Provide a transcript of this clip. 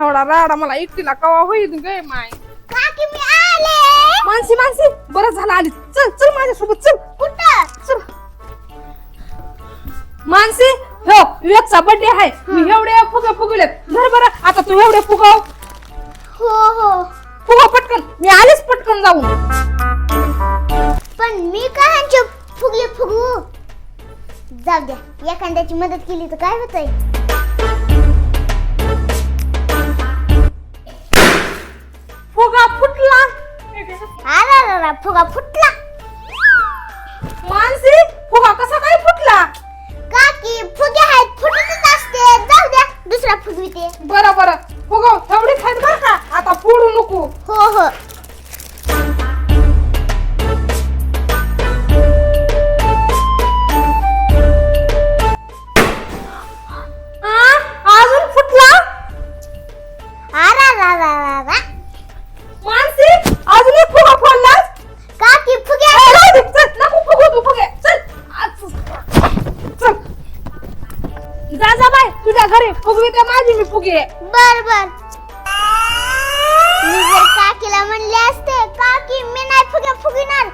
एवढा राडा मला एकटीला कवा होईल गे माय. काकी मी आले. मानसी मानसी बरं झालं आली. चल चल माझ्यासोबत चल. कुठं? चल. मानसी हो विवेकचा बर्थडे आहे. मी एवढे फुगे फुगलेत धर बरं आता तू एवढे फुगाव. हो हो. फुगा पटकन. मी आलीच पटकन जाऊन. पण मी काय फुगले फुगू जाऊ द्या. एखाद्याची मदत केली तर काय होतंय? फुगा फुटला. आला रा फुगा फुटला. मानसी फुगा कसा काय फुटला? काकी फुगे आहेत फुटतच असते. जाऊ द्या दुसरा फुगविते बरं बरं. फुगाव एवढे खायत बरं का? आता फोडू नको. हो हो. आ, अजून फुटला? आरा रा रा रा रा जा जा बाय तुझ्या घरी. फुगवी तर माझी मी फुगी बर बर. काकीला म्हणले असते काकी मी नाही फुगे फुगिणार